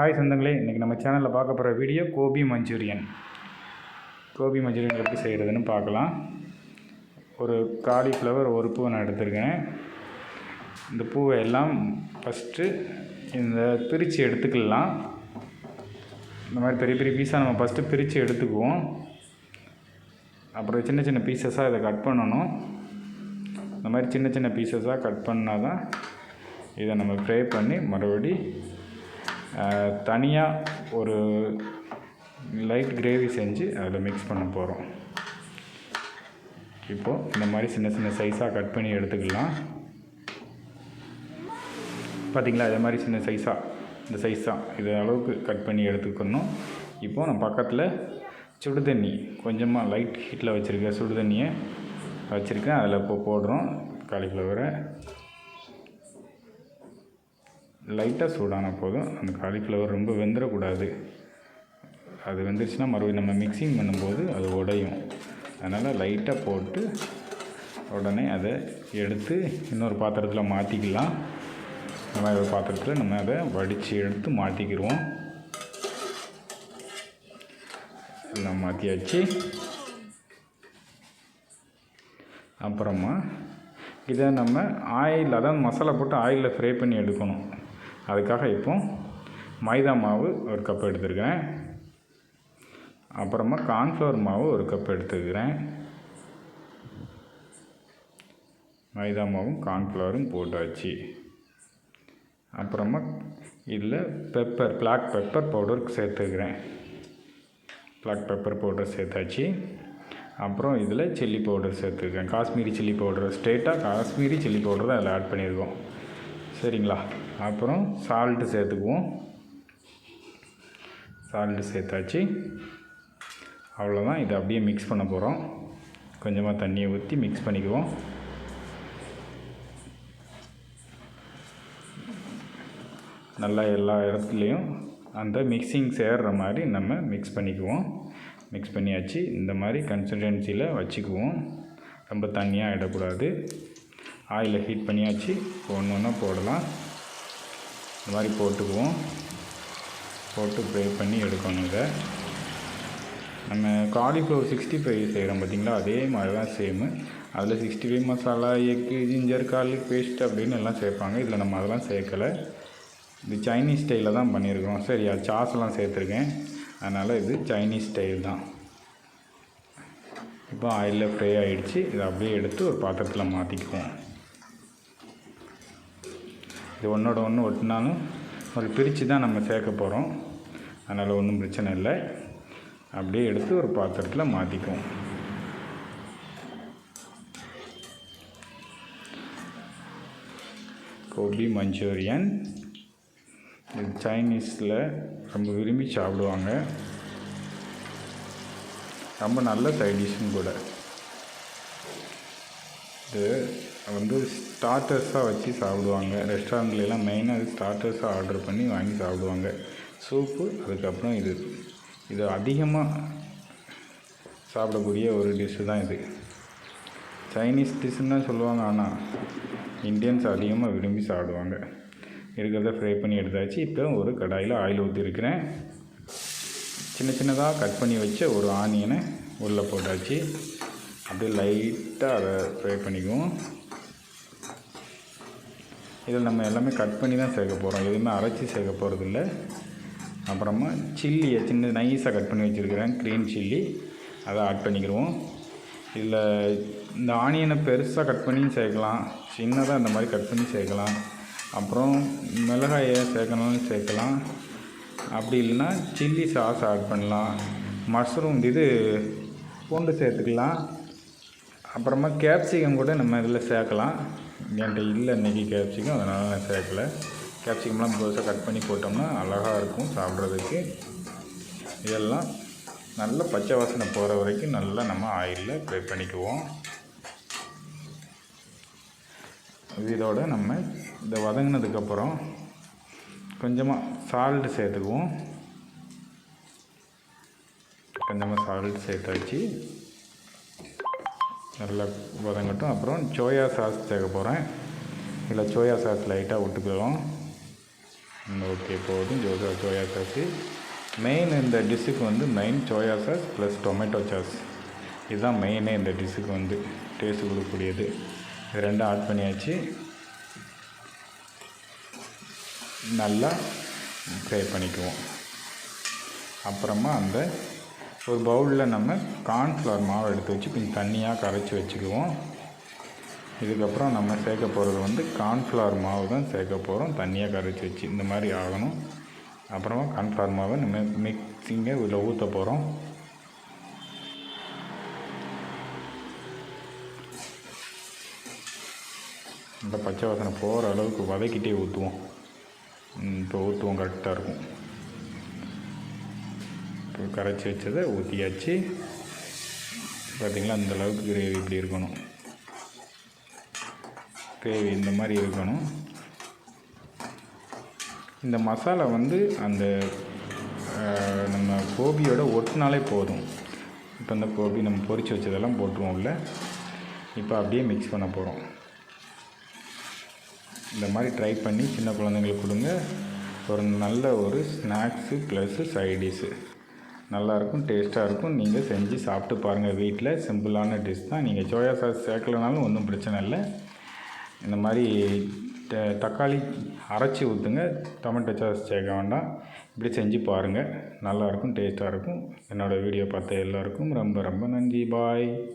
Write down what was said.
Hi சொந்தங்களே இன்றைக்கி நம்ம சேனலில் பார்க்க போகிற video gobi manchurian. Gobi manchurian எப்படி செய்கிறதுன்னு பார்க்கலாம். ஒரு காலிஃப்ளவர் ஒரு பூ நான் எடுத்திருக்கேன். இந்த பூவை எல்லாம் ஃபஸ்ட்டு இந்த பிரித்து எடுத்துக்கலாம். இந்த மாதிரி பெரிய பெரிய பீஸாக நம்ம ஃபஸ்ட்டு பிரித்து எடுத்துக்குவோம். அப்புறம் சின்ன சின்ன பீசஸாக இதை கட் பண்ணணும். இந்த மாதிரி சின்ன சின்ன பீசஸாக கட் பண்ணால் தான் இதை நம்ம ஃப்ரை பண்ணி மறுபடி தனியாக ஒரு லைட் கிரேவி செஞ்சு அதில் மிக்ஸ் பண்ண போகிறோம் இப்போது இந்த மாதிரி சின்ன சின்ன சைஸாக கட் பண்ணி எடுத்துக்கலாம். பார்த்தீங்களா இதே மாதிரி சின்ன சைஸாக இந்த சைஸ் தான் இது அளவுக்கு கட் பண்ணி எடுத்துக்கணும். இப்போது நான் பக்கத்தில் சுடு தண்ணி கொஞ்சமாக லைட் ஹீட்டில் வச்சுருக்கேன் சுடு தண்ணியை வச்சுருக்கேன். அதில் இப்போ போடுறோம். காலிஃப்ளவரை. லைட்டாக சூடான போதும் அந்த காலிஃப்ளவர் ரொம்ப வெந்துடக்கூடாது அது வெந்துருச்சுன்னா மறுபடியும் நம்ம மிக்சிங் பண்ணும்போது அது உடையும். அதனால் லைட்டாக போட்டு உடனே அதை எடுத்து இன்னொரு பாத்திரத்தில் மாற்றிக்கலாம் இந்த மாதிரி ஒரு பாத்திரத்தில் நம்ம அதை வடித்து எடுத்து மாற்றிக்கிடுவோம் எல்லாம் மாற்றியாச்சு அப்புறமா இதை நம்ம ஆயில் அதாவது மசாலா போட்டு ஆயிலில் ஃப்ரை பண்ணி எடுக்கணும். அதுக்காக இப்போ மைதா மாவு ஒரு கப் எடுத்துருக்கிறேன். அப்புறமா கார்ன்ஃப்ளவர் மாவு ஒரு கப் எடுத்துக்கிறேன். மைதா மாவும் கார்ன்ஃப்ளவரும் போட்டாச்சு. அப்புறமா இதில் பெப்பர் பிளாக் பெப்பர் பவுடர் சேர்த்துக்கிறேன். பிளாக் பெப்பர் பவுடர் சேர்த்தாச்சு. அப்புறம் இதில் சில்லி பவுடர் சேர்த்துருக்கேன் காஷ்மீரி சில்லி பவுடர் ஸ்ட்ரெயிட்டாக காஷ்மீரி சில்லி பவுடர் தான் அதில் ஆட் பண்ணியிருக்கோம். சரிங்களா? அப்புறம் சால்ட்டு சேர்த்துக்குவோம். சால்ட்டு சேர்த்தாச்சு. அவ்வளோதான் இதை அப்படியே மிக்ஸ் பண்ண போகிறோம் கொஞ்சமாக தண்ணியை ஊற்றி மிக்ஸ் பண்ணிக்குவோம். நல்லா எல்லா இடத்துலையும் அந்த மிக்சிங் சேர்ற மாதிரி நம்ம மிக்ஸ் பண்ணிக்குவோம். மிக்ஸ் பண்ணியாச்சு. இந்த மாதிரி கன்சிஸ்டன்சியில் வச்சுக்குவோம். ரொம்ப தண்ணியாக இடக்கூடாது ஆயிலை ஹீட் பண்ணியாச்சு. ஒன்று ஒன்றா போடலாம். இந்த மாதிரி போட்டுக்குவோம். போட்டு ப்ரே பண்ணி எடுக்கணும் இதை. நம்ம காலிஃப்ளவர் சிக்ஸ்டி ஃபைவ் செய்கிறோம் பார்த்திங்களா? அதே மாதிரி தான் சேமு அதில் சிக்ஸ்டி ஃபைவ் மசாலா எக்கு ஜிஞ்சர் கார்லிக் பேஸ்ட் அப்படின்னு எல்லாம் சேர்ப்பாங்க. இதில் நம்ம அதெல்லாம் சேர்க்கலை. இது சைனீஸ் ஸ்டைலில் தான் பண்ணியிருக்கோம் சரி அது சாஸ்லாம் சேர்த்துருக்கேன். அதனால் இது சைனீஸ் ஸ்டைல் தான். இப்போ ஆயிலில் ஃப்ரை ஆகிடுச்சு இதை அப்படியே எடுத்து ஒரு பாத்திரத்தில் மாற்றிக்குவோம். இது ஒன்றோட ஒன்று ஒட்டினாலும் ஒரு பிரித்து தான் நம்ம சேர்க்க போகிறோம் அதனால் ஒன்றும் பிரச்சனை இல்லை. அப்படியே எடுத்து ஒரு பாத்திரத்தில் மாற்றிக்குவோம் கோபி மஞ்சூரியன். இது சைனீஸில் ரொம்ப விரும்பி சாப்பிடுவாங்க. ரொம்ப நல்ல சைடிஷும் கூட. இது வந்து ஸ்டார்டர்ஸாக வச்சு சாப்பிடுவாங்க. ரெஸ்டாரண்ட்லாம் மெயினாக இது ஸ்டார்டர்ஸாக ஆர்டர் பண்ணி வாங்கி சாப்பிடுவாங்க. சூப்பு அதுக்கப்புறம் இது. இது அதிகமாக சாப்பிடக்கூடிய ஒரு டிஷ்ஷு தான் இது. சைனீஸ் டிஷ்ஷுன்னு தான் சொல்லுவாங்க ஆனால் இந்தியன்ஸ் அதிகமாக விரும்பி சாப்பிடுவாங்க. இருக்கிறத ஃப்ரை பண்ணி எடுத்தாச்சு. இப்போ ஒரு கடாயில் ஆயில் ஊற்றிருக்கிறேன் சின்ன சின்னதாக கட் பண்ணி வச்ச ஒரு ஆனியனை உள்ளே போட்டாச்சு. அப்படியே லைட்டாக அதை ஃப்ரை பண்ணிக்குவோம். இதில் நம்ம எல்லாமே கட் பண்ணி தான் சேர்க்க போகிறோம் எதுவுமே அரைச்சி சேர்க்க போகிறதில்ல அப்புறமா சில்லியை சின்ன நைஸாக கட் பண்ணி வச்சுருக்கிறேன். க்ரீன் சில்லி அதை ஆட் பண்ணிக்கிடுவோம் இதில் இந்த ஆனியனை பெருசாக கட் பண்ணியும் சேர்க்கலாம். சின்னதாக இந்த மாதிரி கட் பண்ணி சேர்க்கலாம். அப்புறம் மிளகாயை சேர்க்கணும்னு சேர்க்கலாம். அப்படி இல்லைன்னா சில்லி சாஸ் ஆட் பண்ணலாம். மஷ்ரூம் இது பூண்டு சேர்த்துக்கலாம். அப்புறமா கேப்சிகம் கூட நம்ம இதில் சேர்க்கலாம். என்கிட்ட இல்லை இன்றைக்கி கேப்சிகம் அதனால் நான் சேர்க்கலை. கேப்சிகம்லாம் புதுசாக கட் பண்ணி போட்டோம்னா அழகாக இருக்கும் சாப்பிட்றதுக்கு. இதெல்லாம் நல்ல பச்சை வாசனை போகிற வரைக்கும் நல்லா நம்ம ஆயிலில் ஃப்ரை பண்ணிக்குவோம். இதோட நம்ம இதை வதங்கினதுக்கப்புறம் கொஞ்சமாக சால்ட்டு சேர்த்துக்குவோம். கொஞ்சமாக சால்ட் சேர்த்தாச்சு. நல்லா வதங்கட்டும் அப்புறம் சோயா சாஸ் சேர்க்க போகிறேன் இதில் சோயா சாஸ் லைட்டாக விட்டுக்கிறோம் ஓகே போதும் ஜோசா சோயா சாஸு மெயின் இந்த டிஷ்ஷுக்கு வந்து main soya sauce plus tomato sauce இதுதான் மெயினே இந்த டிஷ்ஷுக்கு வந்து டேஸ்ட் கொடுக்கக்கூடியது. இது ரெண்டும் ஆட் பண்ணியாச்சு. நல்லா ஃப்ரை பண்ணிக்குவோம். அப்புறமா அந்த ஒரு பவுலில் நம்ம கார்ன்ஃப்ளவர் மாவை எடுத்து வச்சு கொஞ்சம் தண்ணியாக கரைச்சி வச்சுக்குவோம். இதுக்கப்புறம் நம்ம சேர்க்க போகிறது வந்து கார்ன்ஃப்ளவர் மாவு தான் சேர்க்க போகிறோம். தண்ணியாக கரைச்சி வச்சு இந்த மாதிரி ஆகணும். அப்புறமா கார்ன்ஃப்ளவர் மாவை நம்ம மிக்சிங்கை இதில் ஊற்ற போகிறோம். இந்த பச்சை வாசனை போகிற அளவுக்கு வதக்கிட்டே ஊற்றுவோம். இப்போ ஊற்றுவோம் கரெக்டாக இருக்கும். கரைச்சி வச்சதை ஊற்றியாச்சு பார்த்திங்களா அந்தளவுக்கு கிரேவி இப்படி இருக்கணும். கிரேவி இந்த மாதிரி இருக்கணும். இந்த மசாலா வந்து அந்த நம்ம கோபியோட ஒட்டினாலே போதும். இப்போ அந்த கோபி நம்ம பொரிச்சு வச்சதெல்லாம் போட்டுருவோம் இல்லை இப்போ அப்படியே மிக்ஸ் பண்ண போகிறோம் இந்த மாதிரி ட்ரை பண்ணி சின்ன குழந்தைங்களுக்கு கொடுங்க. ஒரு நல்ல ஒரு ஸ்நாக்ஸு ப்ளஸ்ஸு சைடிஷ்ஷு நல்லாயிருக்கும் டேஸ்ட்டாக இருக்கும் நீங்கள் செஞ்சு சாப்பிட்டு பாருங்கள். வீட்டில் சிம்பிளான டிஷ் தான். நீங்கள் சோயா சாஸ் சேர்க்கலனாலும் ஒன்றும் பிரச்சனை இல்லை. இந்த மாதிரி த- தக்காளி அரைச்சி ஊற்றுங்க. டொமேட்டோ சாஸ் சேர்க்க வேண்டாம். இப்படி செஞ்சு பாருங்கள். நல்லாயிருக்கும் டேஸ்ட்டாக இருக்கும் என்னோடய வீடியோ பார்த்த எல்லாருக்கும் ரொம்ப ரொம்ப நன்றி. பாய்.